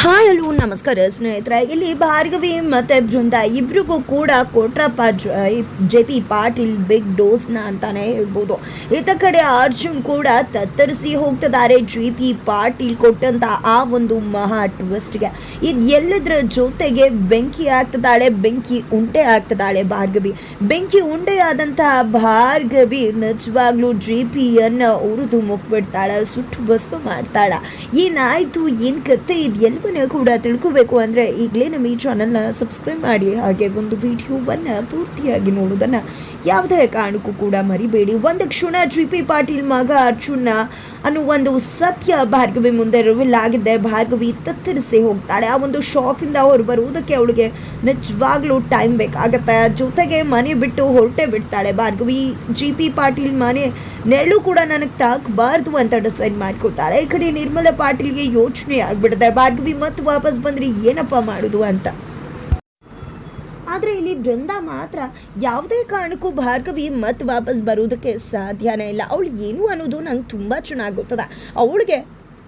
Hi hello, ನಮಸ್ಕಾರ ಸ್ನೇಹಿತರೆ. ಇಲ್ಲಿ ಭಾರ್ಗವಿ ಮತ್ತು ಬೃಂದ ಇಬ್ರಿಗೂ ಕೂಡ Kotrappa J P Patil big ಡೋಸ್ನ ಅಂತಾನೆ ಹೇಳ್ಬೋದು. ಇತ್ತ ಕಡೆ ಅರ್ಜುನ್ ಕೂಡ ತತ್ತರಿಸಿ ಹೋಗ್ತಿದ್ದಾರೆ ಜೆ ಪಿ ಪಾಟೀಲ್ ಕೊಟ್ಟಂತ ಆ ಒಂದು ಮಹಾ ಟ್ವಿಸ್ಟ್ಗೆ. ಇದು ಎಲ್ಲದರ ಜೊತೆಗೆ ಬೆಂಕಿ ಆಗ್ತದಾಳೆ ಬೆಂಕಿ ಉಂಡೆ ಆಗ್ತದಾಳೆ ಭಾರ್ಗವಿ. ಬೆಂಕಿ ಉಂಡೆಯಾದಂತಹ ಭಾರ್ಗವಿ ನಿಜವಾಗ್ಲೂ ಜೆ ಪಿಯನ್ನು ಉರಿದು ಮುಗ್ಬಿಡ್ತಾಳೆ, ಸುಟ್ಟು ಭಸ್ಮ ಮಾಡ್ತಾಳ. ಏನಾಯ್ತು, ಏನು ಕತೆ ಇದು ಎಲ್ಲವನ್ನ ಕೂಡ ತಿಳ್ಕೋಬೇಕು ಅಂದರೆ ಈಗಲೇ ನಮ್ಮ ಈ ಚಾನಲ್ನ ಸಬ್ಸ್ಕ್ರೈಬ್ ಮಾಡಿ, ಹಾಗೆ ಒಂದು ವಿಡಿಯೋವನ್ನು ಪೂರ್ತಿಯಾಗಿ ನೋಡೋದನ್ನು ಯಾವುದೇ ಕಾರಣಕ್ಕೂ ಕೂಡ ಮರಿಬೇಡಿ. ಒಂದು ಕ್ಷಣ ಜಿ ಪಿ ಪಾಟೀಲ್ ಮಗ ಅರ್ಜುನ ಅನ್ನೋ ಒಂದು ಸತ್ಯ ಭಾರ್ಗವಿ ಮುಂದೆ ರಿವೀಲ್ ಆಗಿದೆ. ಭಾರ್ಗವಿ ತತ್ತರಿಸಿ ಹೋಗ್ತಾಳೆ. ಆ ಒಂದು ಶಾಕಿಂದ ಅವರು ಬರುವುದಕ್ಕೆ ಅವಳಿಗೆ ನಿಜವಾಗ್ಲೂ ಟೈಮ್ ಬೇಕಾಗತ್ತೆ. ಜೊತೆಗೆ ಮನೆ ಬಿಟ್ಟು ಹೊರಟೆ ಬಿಡ್ತಾಳೆ. ಭಾರ್ಗವಿ ಜಿ ಪಿ ಪಾಟೀಲ್ ಮನೆ ನೆರಳು ಕೂಡ ನನಗೆ ತಾಕಬಾರ್ದು ಅಂತ ಡಿಸೈಡ್ ಮಾಡ್ಕೊತಾಳೆ ಈ ಕಡೆ ನಿರ್ಮಲಾ ಪಾಟೀಲ್ಗೆ ಯೋಚನೆ ಆಗ್ಬಿಡುತ್ತೆ ಭಾರ್ಗವಿ ಮತ್ತೆ ವಾಪಸ್ ಬಂದ್ರಿ, ಏನಪ್ಪ ಮಾಡೋದು ಅಂತ. ಆದರೆ ಇಲ್ಲಿ ಬೃಂದ ಮಾತ್ರ ಯಾವುದೇ ಕಾರಣಕ್ಕೂ ಭಾರ್ಗವಿ ಮತ್ತೆ ವಾಪಸ್ ಬರೋದಕ್ಕೆ ಸಾಧ್ಯನೇ ಇಲ್ಲ. ಅವಳು ಏನು ಅನ್ನೋದು ನಂಗೆ ತುಂಬ ಚೆನ್ನಾಗಿ ಗೊತ್ತದ. ಅವಳಿಗೆ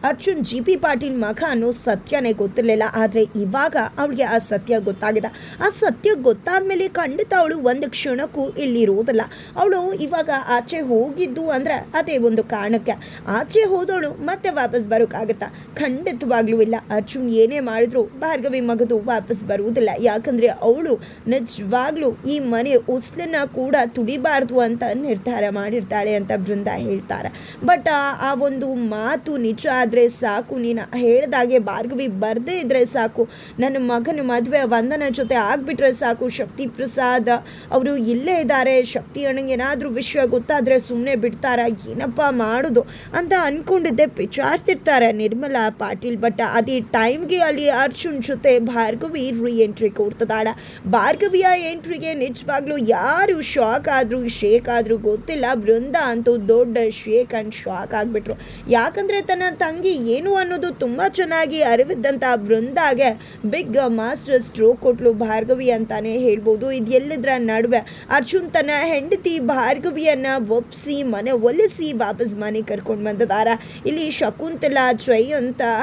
ಅರ್ಜುನ್ ಜಿ ಪಿ ಪಾಟೀಲ್ ಮಗ ಅನ್ನೋ ಸತ್ಯನೇ ಗೊತ್ತಿರಲಿಲ್ಲ, ಆದರೆ ಇವಾಗ ಅವಳಿಗೆ ಆ ಸತ್ಯ ಗೊತ್ತಾಗಿದೆ. ಆ ಸತ್ಯ ಗೊತ್ತಾದ ಮೇಲೆ ಖಂಡಿತ ಅವಳು ಒಂದು ಕ್ಷಣಕ್ಕೂ ಇಲ್ಲಿರೋದಿಲ್ಲ. ಅವಳು ಇವಾಗ ಆಚೆ ಹೋಗಿದ್ದು ಅಂದರೆ ಅದೇ ಒಂದು ಕಾರಣಕ್ಕೆ. ಆಚೆ ಹೋದವಳು ಮತ್ತೆ ವಾಪಸ್ ಬರೋಕ್ಕಾಗತ್ತಾ? ಖಂಡಿತವಾಗ್ಲೂ ಇಲ್ಲ. ಅರ್ಜುನ್ ಏನೇ ಮಾಡಿದ್ರು ಭಾರ್ಗವಿ ಮಗದು ವಾಪಸ್ ಬರುವುದಿಲ್ಲ. ಯಾಕಂದರೆ ಅವಳು ನಿಜವಾಗ್ಲೂ ಈ ಮನೆ ಉಸ್ಲನ್ನ ಕೂಡ ತುಡಿಬಾರ್ದು ಅಂತ ನಿರ್ಧಾರ ಮಾಡಿರ್ತಾಳೆ ಅಂತ ಬೃಂದ ಹೇಳ್ತಾರೆ. ಬಟ್ ಆ ಒಂದು ಮಾತು ನಿಜ ಆದರೆ ಸಾಕು, ನೀನು ಹೇಳ್ದಾಗೆ ಭಾರ್ಗವಿ ಬರದೇ ಇದ್ರೆ ಸಾಕು. ನನ್ನ ಮಗನ ಮದುವೆ ವಂದನ ಜೊತೆ ಆಗಿಬಿಟ್ರೆ ಸಾಕು. ಶಕ್ತಿ ಪ್ರಸಾದ್ ಅವರು ಇಲ್ಲೇ ಇದ್ದಾರೆ ಶಕ್ತಿ ಅಣ್ಣಂಗೆ ಏನಾದರೂ ವಿಷಯ ಗೊತ್ತಾದರೆ ಸುಮ್ಮನೆ ಬಿಡ್ತಾರ. ಏನಪ್ಪ ಮಾಡೋದು? ಅಂತ ಅಂದ್ಕೊಂಡಿದ್ದೆ ವಿಚಾರಿಸಿರ್ತಾರೆ ನಿರ್ಮಲಾ, ಪಾಟೀಲ್ ಬಟ್ ಅದೇ ಟೈಮ್ಗೆ ಅಲ್ಲಿ ಅರ್ಜುನ್ ಜೊತೆ ಭಾರ್ಗವಿ ರೀ ಎಂಟ್ರಿ ಕೊಡ್ತದಾಳ. ಭಾರ್ಗವಿಯ ಎಂಟ್ರಿಗೆ ನಿಜವಾಗ್ಲೂ ಯಾರು ಶಾಕ್ ಆದರೂ ಶೇಕ್ ಆದರೂ ಗೊತ್ತಿಲ್ಲ. ಬೃಂದ ಅಂತೂ ದೊಡ್ಡ ಶೇಕ್ ಅಂಡ್ ಶಾಕ್ ಆಗಿಬಿಟ್ರು. ಯಾಕಂದರೆ ತನ್ನ ತಂಗಿ ಏನು ಅನ್ನೋದು ತುಂಬ ಚೆನ್ನಾಗಿ ಅರಿವಿದ್ದಂಥ ಬೃಂದಾಗೆ ಬಿಗ್ ಮಾಸ್ಟರ್ ಸ್ಟ್ರೋಕ್ ಕೊಟ್ಲು ಭಾರ್ಗವಿ ಅಂತಾನೆ ಹೇಳ್ಬೋದು. ಇದು ಎಲ್ಲದರ ನಡುವೆ ಅರ್ಜುನ್ ತನ್ನ ಹೆಂಡತಿ ಭಾರ್ಗವಿಯನ್ನ ಒಪ್ಸಿ, ಮನೆ ಒಲಿಸಿ ವಾಪಸ್ ಮನೆ ಕರ್ಕೊಂಡು ಬಂದಿದ್ದಾರೆ ಇಲ್ಲಿ ಶಕುಂತಲಾ ಜೈ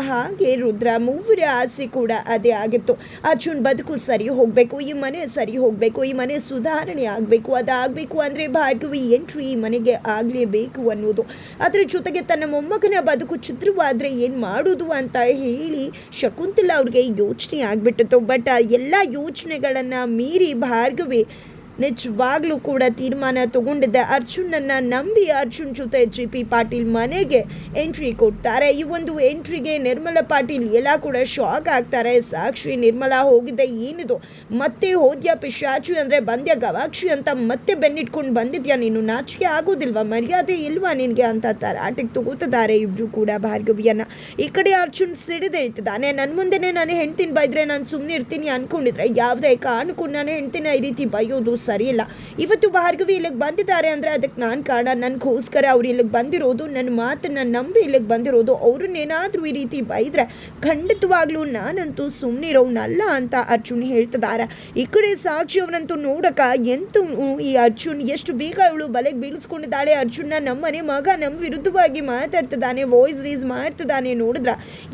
ಹಾಗೆ ರುದ್ರ ಮೂವರ ಆಸೆ ಕೂಡ ಅದೇ ಆಗಿತ್ತು. ಅರ್ಜುನ್ ಬದುಕು ಸರಿ ಹೋಗಬೇಕು, ಈ ಮನೆ ಸರಿ ಹೋಗಬೇಕು, ಈ ಮನೆ ಸುಧಾರಣೆ ಆಗಬೇಕು, ಅದಾಗಬೇಕು ಅಂದರೆ ಭಾರ್ಗವಿ ಎಂಟ್ರಿ ಈ ಮನೆಗೆ ಆಗಲೇಬೇಕು ಅನ್ನೋದು ಅದರ ಜೊತೆಗೆ ತನ್ನ ಮೊಮ್ಮಗನ ಬದುಕು ಚಿತ್ರವಾದರೆ ಏನು ಮಾಡೋದು ಅಂತ ಹೇಳಿ ಶಕುಂತಲಾ ಅವ್ರಿಗೆ ಯೋಚನೆ ಆಗಿಬಿಟ್ಟಿತ್ತು. ಬಟ್ ಎಲ್ಲ ಯೋಚನೆಗಳನ್ನು ಮೀರಿ ಭಾರ್ಗವಿ ನಿಜವಾಗ್ಲೂ ಕೂಡ ತೀರ್ಮಾನ ತಗೊಂಡಿದ್ದೆ ಅರ್ಜುನನ್ನ ನಂಬಿ ಅರ್ಜುನ್ ಜೊತೆ ಜಿ ಪಿ ಪಾಟೀಲ್ ಮನೆಗೆ ಎಂಟ್ರಿ ಕೊಡ್ತಾರೆ. ಈ ಒಂದು ಎಂಟ್ರಿಗೆ ನಿರ್ಮಲಾ ಪಾಟೀಲ್ ಎಲ್ಲ ಕೂಡ ಶಾಕ್ ಆಗ್ತಾರೆ. ಸಾಕ್ಷಿ ನಿರ್ಮಲಾ ಹೋಗಿದ್ದೆ ಏನಿದು? ಮತ್ತೆ ಹೋದ್ಯ ಪಿಶಾಚು ಅಂದರೆ ಬಂದ್ಯ ಗವಾಕ್ಷಿ ಅಂತ ಮತ್ತೆ ಬೆನ್ನಿಟ್ಕೊಂಡು ಬಂದಿದ್ಯಾ ನೀನು? ನಾಚಿಕೆ ಆಗೋದಿಲ್ವಾ? ಮರ್ಯಾದೆ ಇಲ್ವಾ ನಿನಗೆ ಅಂತ ತರಾಟೆಗೆ ತಗೋತಿದ್ದಾರೆ ಇಬ್ರು ಕೂಡ ಭಾರ್ಗವಿಯನ್ನ. ಈ ಕಡೆ ಅರ್ಜುನ್ ಸಿಡಿದೇಳ್ತಿದ್ದಾನೆ ನನ್ನ ಮುಂದೆನೆ ನಾನು ಹೆಣ್ತಿನ ಬೈದ್ರೆ ನಾನು ಸುಮ್ಮನೆ ಇರ್ತೀನಿ ಅನ್ಕೊಂಡಿದ್ರೆ. ಯಾವುದೇ ಕಾರಣಕ್ಕೂ ನಾನು ಹೆಣ್ತಿನ ಈ ರೀತಿ ಬೈಯೋದು ಸರಿ ಇಲ್ಲ ಇವತ್ತು ಭಾರ್ಗವಿ ಇಲ್ಲಿಗೆ ಬಂದಿದ್ದಾರೆ ಅಂದರೆ ಅದಕ್ಕೆ ನಾನು ಕಾರಣ ನನಗೋಸ್ಕರ ಅವ್ರು ಇಲ್ಲಿಗೆ ಬಂದಿರೋದು ನನ್ನ ಮಾತನ್ನು ನಂಬಿ ಇಲ್ಲಿಗೆ ಬಂದಿರೋದು ಅವ್ರನ್ನೇನಾದರೂ ಈ ರೀತಿ ಬೈದರೆ ಖಂಡಿತವಾಗ್ಲೂ ನಾನಂತೂ ಸುಮ್ಮನಿರೋನಲ್ಲ ಅಂತ ಅರ್ಜುನ್ ಹೇಳ್ತಿದ್ದಾರೆ. ಈ ಕಡೆ ಸಾಕ್ಷಿ ಅವನಂತೂ ನೋಡಕ ಎಂತೂ ಈ ಅರ್ಜುನ್ ಎಷ್ಟು ಬೇಗ ಇವಳು ಬಲೆಗೆ ಬೀಳಿಸ್ಕೊಂಡಿದ್ದಾಳೆ, ಅರ್ಜುನ್ನ ನಮ್ಮನೆ ಮಗ ನಮ್ಮ ವಿರುದ್ಧವಾಗಿ ಮಾತಾಡ್ತಿದ್ದಾನೆ ವಾಯ್ಸ್ ರೀಸ್ ಮಾಡ್ತಿದ್ದಾನೆ ನೋಡಿದ್ರ?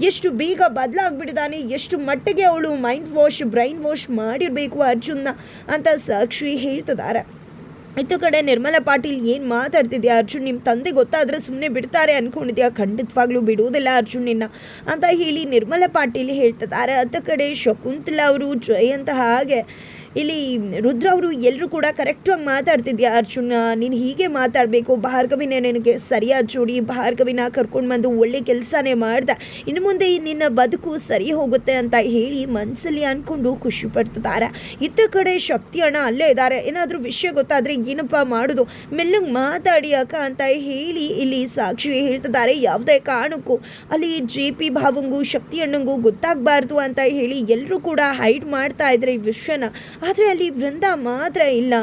ಎಷ್ಟು ಬೇಗ ಬದಲಾಗ್ಬಿಟ್ಟಿದ್ದಾನೆ, ಎಷ್ಟು ಮಟ್ಟಿಗೆ ಅವಳು ಮೈಂಡ್ ವಾಶ್ ಬ್ರೈನ್ ವಾಶ್ ಮಾಡಿರಬೇಕು ಅರ್ಜುನ್ನ ಅಂತ ಸಾಕ್ಷಿ ಹೇಳ್ತಿದ್ದಾರೆ. ಇತ್ತು ಕಡೆ ನಿರ್ಮಲಾ ಪಾಟೀಲ್ ಏನು ಮಾತಾಡ್ತಿದ್ಯಾ ಅರ್ಜುನ್? ನಿಮ್ಮ ತಂದೆ ಗೊತ್ತಾದರೆ ಸುಮ್ಮನೆ ಬಿಡ್ತಾರೆ ಅಂದ್ಕೊಂಡಿದ್ಯಾ ಖಂಡಿತವಾಗ್ಲೂ ಬಿಡುವುದಿಲ್ಲ ಅರ್ಜುನ್ ಅಂತ ಹೇಳಿ ನಿರ್ಮಲಾ ಪಾಟೀಲ್ ಹೇಳ್ತಿದ್ದಾರೆ. ಅತ್ತ ಕಡೆ ಶಕುಂತಲಾ ಅವರು ಜಯಂತ ಹಾಗೆ ಇಲ್ಲಿ ರುದ್ರ ಅವರು ಎಲ್ಲರೂ ಕೂಡ ಕರೆಕ್ಟಾಗಿ ಮಾತಾಡ್ತಿದ್ಯಾ ಅರ್ಜುನ? ನೀನು ಹೀಗೆ ಮಾತಾಡಬೇಕು. ಭಾರ್ಗವಿನ ನಿನಗೆ ಸರಿಯಾದ ಜೋಡಿ ಭಾರ್ಗವಿನ ಕರ್ಕೊಂಡು ಬಂದು ಒಳ್ಳೆ ಕೆಲಸನೇ ಮಾಡ್ದೆ. ಇನ್ನು ಮುಂದೆ ನಿನ್ನ ಬದುಕು ಸರಿ ಹೋಗುತ್ತೆ ಅಂತ ಹೇಳಿ ಮನಸ್ಸಲ್ಲಿ ಅಂದ್ಕೊಂಡು ಖುಷಿ ಪಡ್ತಿದ್ದಾರೆ. ಇತ್ತ ಕಡೆ ಶಕ್ತಿ ಅಣ್ಣ ಅಲ್ಲೇ ಇದ್ದಾರೆ. ಏನಾದರೂ ವಿಷಯ ಗೊತ್ತಾದರೆ ಏನಪ್ಪ ಮಾಡೋದು? ಮೆಲ್ಲಂಗೆ ಮಾತಾಡಿ ಅಕ್ಕ ಅಂತ ಹೇಳಿ ಇಲ್ಲಿ ಸಾಕ್ಷಿ ಹೇಳ್ತಿದ್ದಾರೆ. ಯಾವುದೇ ಕಾರಣಕ್ಕೂ. ಅಲ್ಲಿ ಜೆ ಪಿ ಭಾವಂಗೂ, ಶಕ್ತಿ ಅಣ್ಣಂಗೂ ಗೊತ್ತಾಗಬಾರ್ದು ಅಂತ ಹೇಳಿ ಎಲ್ಲರೂ ಕೂಡ ಹೈಡ್ ಮಾಡ್ತಾ ಇದ್ರೆ ಈ ವಿಷಯನ. ಆದರೆ ಅಲ್ಲಿ ವೃಂದ ಮಾತ್ರ ಇಲ್ಲ.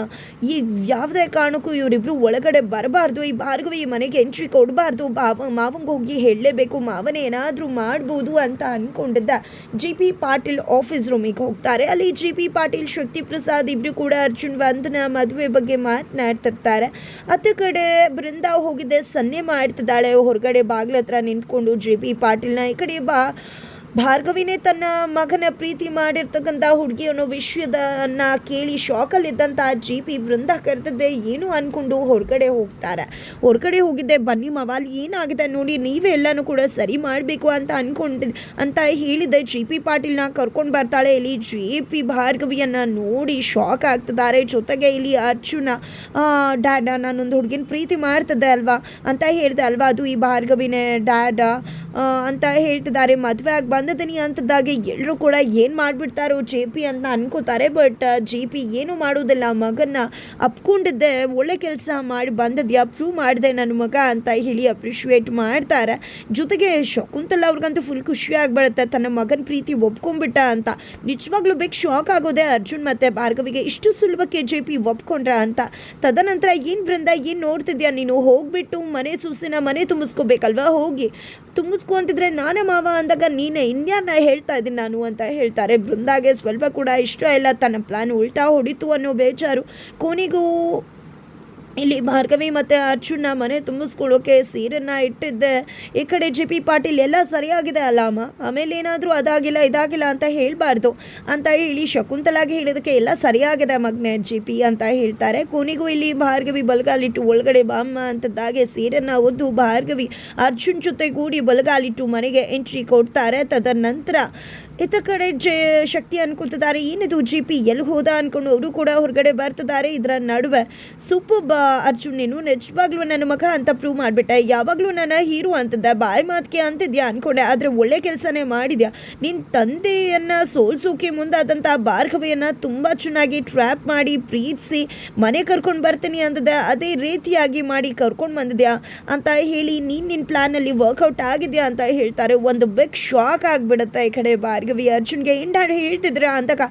ಈ ಯಾವುದೇ ಕಾರಣಕ್ಕೂ ಇವರಿಬ್ಬರು ಒಳಗಡೆ ಬರಬಾರ್ದು. ಈ ಭಾರ್ಗವಿ ಈ ಮನೆಗೆ ಎಂಟ್ರಿ ಕೊಡಬಾರ್ದು. ಬಾವ, ಮಾವಂಗೆ ಹೋಗಿ ಹೇಳಲೇಬೇಕು. ಮಾವನೇ ಏನಾದರೂ ಮಾಡ್ಬೋದು ಅಂತ ಅಂದ್ಕೊಂಡಿದ್ದ ಜಿ ಪಿ ಪಾಟೀಲ್ ಆಫೀಸ್ ರೂಮಿಗೆ ಹೋಗ್ತಾರೆ. ಅಲ್ಲಿ ಜಿ ಪಿ ಪಾಟೀಲ್, ಶಕ್ತಿ ಪ್ರಸಾದ್ ಇಬ್ಬರು ಕೂಡ ಅರ್ಜುನ್, ವಂದನ ಮದುವೆ ಬಗ್ಗೆ ಮಾತನಾಡ್ತಿರ್ತಾರೆ. ಅತ್ತ ಕಡೆ ಬೃಂದ ಹೋಗಿದ್ದೆ, ಸನ್ನೆ ಮಾಡ್ತಿದ್ದಾಳೆ. ಹೊರಗಡೆ ಬಾಗ್ಲ ಹತ್ರ ನಿಂತ್ಕೊಂಡು ಜಿ ಪಿ ಪಾಟೀಲ್ನ ಈ ಕಡೆ ಬಾ. ಭಾರ್ಗವಿನೇ ತನ್ನ ಮಗನ ಪ್ರೀತಿ ಮಾಡಿರ್ತಕ್ಕಂಥ ಹುಡುಗಿ ಅನ್ನೋ ವಿಷಯದನ್ನ ಕೇಳಿ ಶಾಕಲ್ಲಿದ್ದಂಥ ಜಿ ಪಿ ವೃಂದ ಕರೆದದ್ದೆ, ಏನು ಅಂದ್ಕೊಂಡು ಹೊರಗಡೆ ಹೋಗ್ತಾರೆ? ಹೊರಗಡೆ ಹೋಗಿದ್ದೆ, ಬನ್ನಿ ಮವಾಲ್ ಏನಾಗಿದೆ ನೋಡಿ, ನೀವೇ ಎಲ್ಲನೂ ಕೂಡ ಸರಿ ಮಾಡಬೇಕು ಅಂತ ಅಂದ್ಕೊಂಡಿದ್ದೆ ಅಂತ ಹೇಳಿದೆ ಜಿ ಪಿ ಪಾಟೀಲ್ನ ಕರ್ಕೊಂಡು ಬರ್ತಾಳೆ. ಇಲ್ಲಿ ಜಿ ಪಿ ಭಾರ್ಗವಿಯನ್ನ ನೋಡಿ ಶಾಕ್ ಆಗ್ತಿದ್ದಾರೆ. ಜೊತೆಗೆ ಇಲ್ಲಿ ಅರ್ಜುನ ಡ್ಯಾಡ, ನಾನೊಂದು ಹುಡುಗಿನ ಪ್ರೀತಿ ಮಾಡ್ತಿದ್ದೆ ಅಲ್ವಾ? ಅಂತ ಹೇಳ್ದೆ ಅಲ್ವಾ? ಅದು ಈ ಭಾರ್ಗವಿನೇ ಡ್ಯಾಡ ಅಂತ ಹೇಳ್ತಿದ್ದಾರೆ. ಮದುವೆ ಆಗಿ ಬಂದಿದ್ದೀನಿ ಅಂತದಾಗೆ ಎಲ್ಲರೂ ಕೂಡ ಏನು ಮಾಡಿಬಿಡ್ತಾರೋ ಜೆ ಪಿ ಅಂತ ಅನ್ಕೋತಾರೆ ಬಟ್ ಜೆ ಪಿ ಏನು ಮಾಡೋದಿಲ್ಲ ಮಗನ್ನ ಅಪ್ಕೊಂಡಿದ್ದೆ, ಒಳ್ಳೆ ಕೆಲಸ ಮಾಡಿ ಬಂದದ್ಯಾ ಪ್ರೂವ್ ಮಾಡಿದೆ ನನ್ನ ಮಗ ಅಂತ ಹೇಳಿ ಅಪ್ರಿಷಿಯೇಟ್ ಮಾಡ್ತಾರೆ. ಜೊತೆಗೆ ಶಕುಂತಲ ಅವ್ರಿಗಂತೂ ಫುಲ್ ಖುಷಿ ಆಗಿಬಿಡುತ್ತೆ. ತನ್ನ ಮಗನ ಪ್ರೀತಿ ಒಪ್ಕೊಂಡ್ಬಿಟ್ಟ ಅಂತ. ನಿಜವಾಗ್ಲೂ ಬೇಕು ಶಾಕ್ ಆಗೋದೆ ಅರ್ಜುನ್ ಮತ್ತೆ ಭಾರ್ಗವಿಗೆ ಇಷ್ಟು ಸುಲಭಕ್ಕೆ ಜೆ ಪಿ ಒಪ್ಕೊಂಡ್ರ ಅಂತ. ತದನಂತರ ಏನು ಬೃಂದ ಏನು ನೋಡ್ತಿದ್ಯಾ? ನೀನು ಹೋಗ್ಬಿಟ್ಟು ಮನೆ ಸೂಸಿನ ಮನೆ ತುಂಬಿಸ್ಕೋಬೇಕಲ್ವಾ? ಹೋಗಿ, ತುಂಬಿಸ್ಕೊ ಅಂತಿದ್ರೆ ನಾನೇ ಮಾವ ಅಂದಾಗ ನೀನೇ. ಇನ್ಯಾರನ್ನ ಹೇಳ್ತಾ ಇದ್ದೀನಿ ನಾನು ಅಂತ ಹೇಳ್ತಾರೆ. ಬೃಂದಾಗೆ ಸ್ವಲ್ಪ ಕೂಡ ಇಷ್ಟ ಇಲ್ಲ. ತನ್ನ ಪ್ಲಾನ್ ಉಲ್ಟಾ ಹೊಡಿತು ಅನ್ನೋ ಬೇಜಾರು. ಕೊನೆಗೂ ಇಲ್ಲಿ ಭಾರ್ಗವಿ ಮತ್ತು ಅರ್ಜುನ ಮನೆ ತುಂಬಿಸ್ಕೊಳ್ಳೋಕೆ ಸೀರೆನ ಇಟ್ಟಿದ್ದೆ. ಈ ಕಡೆ ಜಿ ಪಿ ಪಾಟೀಲ್ ಎಲ್ಲ ಸರಿಯಾಗಿದೆ ಅಲ್ಲಾಮ ಆಮೇಲೆ ಏನಾದರೂ ಅದಾಗಿಲ್ಲ, ಇದಾಗಿಲ್ಲ ಅಂತ ಹೇಳಬಾರ್ದು ಅಂತ ಹೇಳಿ ಶಕುಂತಲಾಗಿ ಹೇಳಿದಕ್ಕೆ ಎಲ್ಲ ಸರಿಯಾಗಿದೆ ಮಗ್ನೆ ಜಿ ಪಿ ಅಂತ ಹೇಳ್ತಾರೆ. ಕೊನೆಗೂ ಇಲ್ಲಿ ಭಾರ್ಗವಿ ಬಲಗಾಲಿಟ್ಟು ಒಳಗಡೆ ಬಾಮ್ಮ ಅಂತದ್ದಾಗೆ ಸೀರೆನ ಒದ್ದು ಭಾರ್ಗವಿ ಅರ್ಜುನ್ ಜೊತೆ ಕೂಡಿ ಬಲಗಾಲಿಟ್ಟು ಮನೆಗೆ ಎಂಟ್ರಿ ಕೊಡ್ತಾರೆ. ತದನಂತರ ಇತ್ತ ಕಡೆ ಜೆ ಶಕ್ತಿ ಅನ್ಕೊತಿದ್ದಾರೆ ಏನಿದು ಜಿ ಪಿ ಎಲ್ಲಿ ಹೋದ ಅನ್ಕೊಂಡು ಅವರು ಕೂಡ ಹೊರಗಡೆ ಬರ್ತಿದ್ದಾರೆ. ಇದರ ನಡುವೆ ಸೂಪರ್ ಅರ್ಜುನ್ ನೀನು ನಿಜವಾಗ್ಲೂ ನನ್ನ ಮಗ ಅಂತ ಪ್ರೂವ್ ಮಾಡಿಬಿಟ್ಟೆ. ಯಾವಾಗಲೂ ನನ್ನ ಹೀರೋ ಅಂತಿದ್ದ, ಬಾಯಿ ಮಾತಿಗೆ ಅಂತಿದ್ಯಾ ಅಂದ್ಕೊಂಡೆ ಆದರೆ ಒಳ್ಳೆ ಕೆಲಸನೇ ಮಾಡಿದ್ಯಾ? ನಿನ್ನ ತಂದೆಯನ್ನು ಸೋಲ್ಸೋಕೆ ಮುಂದಾದಂಥ ಭಾರ್ಗವಿಯನ್ನು ತುಂಬ ಚೆನ್ನಾಗಿ ಟ್ರ್ಯಾಪ್ ಮಾಡಿ, ಪ್ರೀತಿಸಿ ಮನೆ ಕರ್ಕೊಂಡು ಬರ್ತೀನಿ ಅಂತದೆ ಅದೇ ರೀತಿಯಾಗಿ ಮಾಡಿ ಕರ್ಕೊಂಡು ಬಂದಿದ್ಯಾ ಅಂತ ಹೇಳಿ ನೀನು ನಿನ್ನ ಪ್ಲ್ಯಾನಲ್ಲಿ ವರ್ಕೌಟ್ ಆಗಿದೆಯಾ ಅಂತ ಹೇಳ್ತಾರೆ. ಒಂದು ಬಿಗ್ ಶಾಕ್ ಆಗಿಬಿಡುತ್ತೆ ಈ ಕಡೆ ಭಾರ್ಗವಿ ಅರ್ಜುನ್ಗೆ ಇಂಡಾಡ್ ಹೇಳ್ತಿದ್ರ ಅಂದಾಗ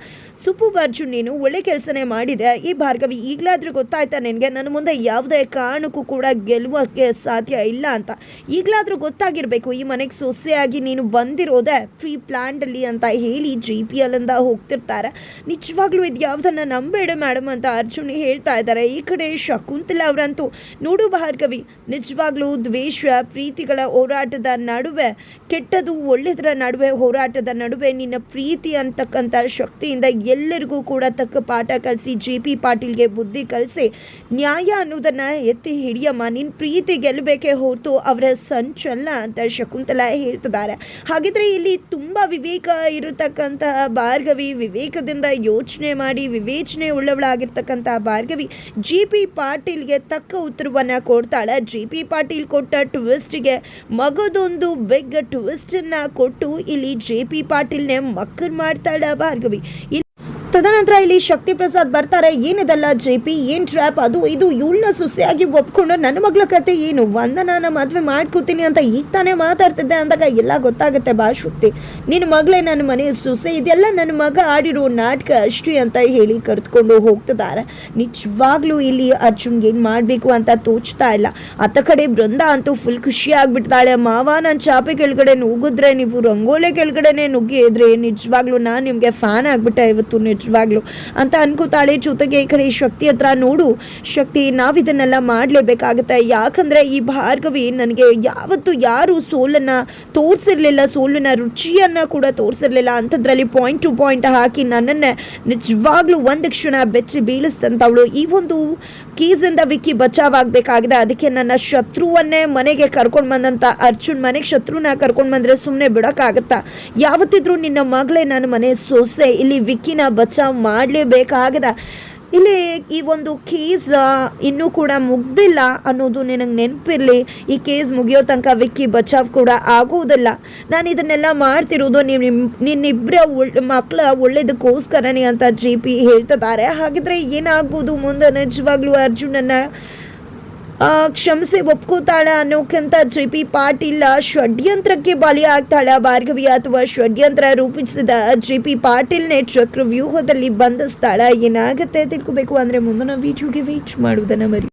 ಸುಪು ಅರ್ಜುನ್ ನೀನು ಒಳ್ಳೆ ಕೆಲಸನೇ ಮಾಡಿದೆ. ಈ ಭಾರ್ಗವಿ ಈಗಲಾದರೂ ಗೊತ್ತಾಯ್ತಾ ನಿನಗೆ? ನನ್ನ ಮುಂದೆ ಯಾವುದೇ ಕಾರಣಕ್ಕೂ ಕೂಡ ಗೆಲ್ಲುವಕ್ಕೆ ಸಾಧ್ಯ ಇಲ್ಲ ಅಂತ. ಈಗಲಾದ್ರೂ ಗೊತ್ತಾಗಿರಬೇಕು, ಈ ಮನೆಗೆ ಸೊಸೆಯಾಗಿ ನೀನು ಬಂದಿರೋದೆ ಪ್ರೀ ಪ್ಲ್ಯಾಂಡಲ್ಲಿ ಅಂತ ಹೇಳಿ ಜಿ ಪಿ ಎಲ್ಲಿಂದ ಹೋಗ್ತಿರ್ತಾರೆ. ನಿಜವಾಗ್ಲೂ ಇದು ಯಾವುದನ್ನು ನಂಬೇಡ ಮೇಡಮ್ ಅಂತ ಅರ್ಜುನ್ ಹೇಳ್ತಾ ಇದ್ದಾರೆ ಈ ಕಡೆ ಶಕುಂತಲ ಅವರಂತೂ, ನೋಡು ಭಾರ್ಗವಿ, ನಿಜವಾಗ್ಲೂ ದ್ವೇಷ, ಪ್ರೀತಿಗಳ ಹೋರಾಟದ ನಡುವೆ, ಕೆಟ್ಟದು ಒಳ್ಳೆದರ ನಡುವೆ ಹೋರಾಟದ ನಡುವೆ ನಿನ್ನ ಪ್ರೀತಿ ಅಂತಕ್ಕಂಥ ಶಕ್ತಿಯಿಂದ ಎಲ್ಲರಿಗೂ ಕೂಡ ತಕ್ಕ ಪಾಠ ಕಲಿಸಿ, ಜೆ ಪಿ ಪಾಟೀಲ್ಗೆ ಬುದ್ಧಿ ಕಲಿಸಿ, ನ್ಯಾಯ ಅನ್ನೋದನ್ನು ಎತ್ತಿ ಹಿಡಿಯಮ್ಮ. ನಿನ್ನ ಪ್ರೀತಿ ಗೆಲ್ಲಬೇಕೇ ಹೊರತು ಅವರ ಸಂಚಲನ ಅಂತ ಶಕುಂತಲಾ ಹೇಳ್ತಿದ್ದಾರೆ. ಹಾಗಿದ್ರೆ ಇಲ್ಲಿ ತುಂಬ ವಿವೇಕ ಇರತಕ್ಕಂತಹ ಭಾರ್ಗವಿ, ವಿವೇಕದಿಂದ ಯೋಚನೆ ಮಾಡಿ, ವಿವೇಚನೆ ಉಳ್ಳವಳಾಗಿರ್ತಕ್ಕಂತಹ ಭಾರ್ಗವಿ, ಜಿ ಪಿ ಪಾಟೀಲ್ಗೆ ತಕ್ಕ ಉತ್ತರವನ್ನು ಕೊಡ್ತಾಳೆ. ಜಿ ಪಿ ಪಾಟೀಲ್ ಕೊಟ್ಟ ಟ್ವಿಸ್ಟ್ಗೆ ಮಗದೊಂದು ಬಿಗ್ ಟ್ವಿಸ್ಟನ್ನು ಕೊಟ್ಟು ಇಲ್ಲಿ ಜೆ ಪಿ ಪಾಟೀಲ್ನೇ ಮಕ್ಕಳು ಮಾಡ್ತಾಳೆ ಭಾರ್ಗವಿ ಇಲ್ಲಿ ತದನಂತರ ಇಲ್ಲಿ ಶಕ್ತಿ ಪ್ರಸಾದ್ ಬರ್ತಾರೆ. ಏನಿದಲ್ಲ ಜೆ ಪಿ, ಏನ್ ಟ್ರ್ಯಾಪ್ ಅದು ಇದು, ಇವಳನ್ನ ಸುಸೆಯಾಗಿ ಒಪ್ಕೊಂಡು ನನ್ನ ಮಗಳ ಕತೆ ಏನು? ವಂದನಾನ ಮದುವೆ ಮಾಡ್ಕೋತೀನಿ ಅಂತ ಈಗ ತಾನೇ ಮಾತಾಡ್ತಿದ್ದೆ ಅಂದಾಗ ಎಲ್ಲ ಗೊತ್ತಾಗುತ್ತೆ ಬಾ ಶಕ್ತಿ ನಿನ್ನ ಮಗಳೇ ನನ್ನ ಮನೆ ಸುಸೆ, ಇದೆಲ್ಲ ನನ್ನ ಮಗ ಆಡಿರೋ ನಾಟಕ ಅಷ್ಟು ಅಂತ ಹೇಳಿ ಕರೆದುಕೊಂಡು ಹೋಗ್ತಿದ್ದಾರೆ. ನಿಜವಾಗ್ಲೂ ಇಲ್ಲಿ ಅರ್ಜುನ್ಗೆ ಏನು ಮಾಡಬೇಕು ಅಂತ ತೋಚ್ತಾ ಇಲ್ಲ. ಅತ್ತ ಕಡೆ ಬೃಂದ ಅಂತೂ ಫುಲ್ ಖುಷಿ ಆಗ್ಬಿಡ್ತಾಳೆ. ಮಾವ ನನ್ನ ಚಾಪೆ ಕೆಳಗಡೆ ನುಗ್ಗಿದ್ರೆ, ನೀವು ರಂಗೋಲೆ ಕೆಳಗಡೆನೆ ನುಗ್ಗಿ ಇದ್ರೆ ನಿಜವಾಗ್ಲೂ ನಾನು ನಿಮಗೆ ಫ್ಯಾನ್ ಆಗ್ಬಿಟ್ಟೆ ಇವತ್ತು ನಿಜವಾಗ್ಲೂ ಅಂತ ಅನ್ಕೋತಾಳೆ. ಜೊತೆಗೆ ಈ ಕಡೆ ಶಕ್ತಿ ಹತ್ರ ನೋಡು. ಶಕ್ತಿ ನಾವಿದನ್ನೆಲ್ಲ ಮಾಡಲೇಬೇಕಾಗುತ್ತೆ. ಯಾಕಂದ್ರೆ ಈ ಭಾರ್ಗವಿ ನನಗೆ ಯಾವತ್ತು ಯಾರು ಸೋಲನ್ನ ತೋರಿಸಿರ್ಲಿಲ್ಲ. ಸೋಲಿನ ರುಚಿಯನ್ನ ಕೂಡ ತೋರಿಸಿರ್ಲಿಲ್ಲ. ಅಂಥದ್ರಲ್ಲಿ ಪಾಯಿಂಟ್ ಟು ಪಾಯಿಂಟ್ ಹಾಕಿ ನನ್ನನ್ನೇ ನಿಜವಾಗ್ಲೂ ಒಂದು ಕ್ಷಣ ಬೆಚ್ಚಿ ಬೀಳಿಸ್ತಂತವಳು ಈ ಒಂದು ಕೀಸಿಂದ ವಿಕ್ಕಿ ಬಚಾವಾಗಬೇಕಾಗಿದೆ. ಅದಕ್ಕೆ ನನ್ನ ಶತ್ರುವನ್ನೇ ಮನೆಗೆ ಕರ್ಕೊಂಡು ಬಂದಂತ ಅರ್ಜುನ್ ಮನೆಗೆ ಶತ್ರುನ ಕರ್ಕೊಂಡು ಬಂದ್ರೆ ಸುಮ್ಮನೆ ಬಿಡೋಕ್ಕಾಗತ್ತಾ? ಯಾವತ್ತಿದ್ರೂ ನಿನ್ನ ಮಗಳೇ ನನ್ನ ಮನೆ ಸೊಸೆ. ಇಲ್ಲಿ ವಿಕ್ಕಿನ ಬಚಾವ್ ಮಾಡಲೇಬೇಕಾಗದ. ಇಲ್ಲಿ ಈ ಒಂದು ಕೇಸ್ ಇನ್ನೂ ಕೂಡ ಮುಗ್ದಿಲ್ಲ ಅನ್ನೋದು ನಿನಗೆ ನೆನಪಿರಲಿ. ಈ ಕೇಸ್ ಮುಗಿಯೋ ತನಕ ವಿಕ್ಕಿ ಬಚಾವ್ ಕೂಡ ಆಗುವುದಿಲ್ಲ. ನಾನು ಇದನ್ನೆಲ್ಲ ಮಾಡ್ತಿರೋದು ನೀವು ನಿಮ್ಮ ನಿನ್ನಿಬ್ಬರ ಒಳ್ಳೆ ಮಕ್ಕಳ ಒಳ್ಳೇದಕ್ಕೋಸ್ಕರನೇ ಅಂತ ಜಿ ಪಿ ಹೇಳ್ತಿದ್ದಾರೆ. ಹಾಗಿದ್ರೆ ಏನಾಗ್ಬೋದು ಮುಂದೆ? ನಿಜವಾಗ್ಲೂ ಅರ್ಜುನನ್ನ ಕ್ಷಮಿಸಿ, ಒಪ್ಕೋತಾಳೆ ಅನ್ನೋಕ್ಕಿಂತ ಜೆ ಪಿ ಪಾಟೀಲ್ ಷಡ್ಯಂತ್ರಕ್ಕೆ ಬಲಿ ಆಗ್ತಾಳ ಭಾರ್ಗವಿ ಅಥವಾ ಷಡ್ಯಂತ್ರ ರೂಪಿಸಿದ ಜೆ ಪಿ ಪಾಟೀಲ್ನೇ ಚಕ್ರವ್ಯೂಹದಲ್ಲಿ ಬಂಧಿಸ್ತಾಳೆ. ಏನಾಗುತ್ತೆ ತಿಳ್ಕೊಬೇಕು ಅಂದ್ರೆ ಮುಂದಿನ ವಿಡಿಯೋಗೆ ವೇಟ್ ಮಾಡುವುದನ್ನ ಮರಿ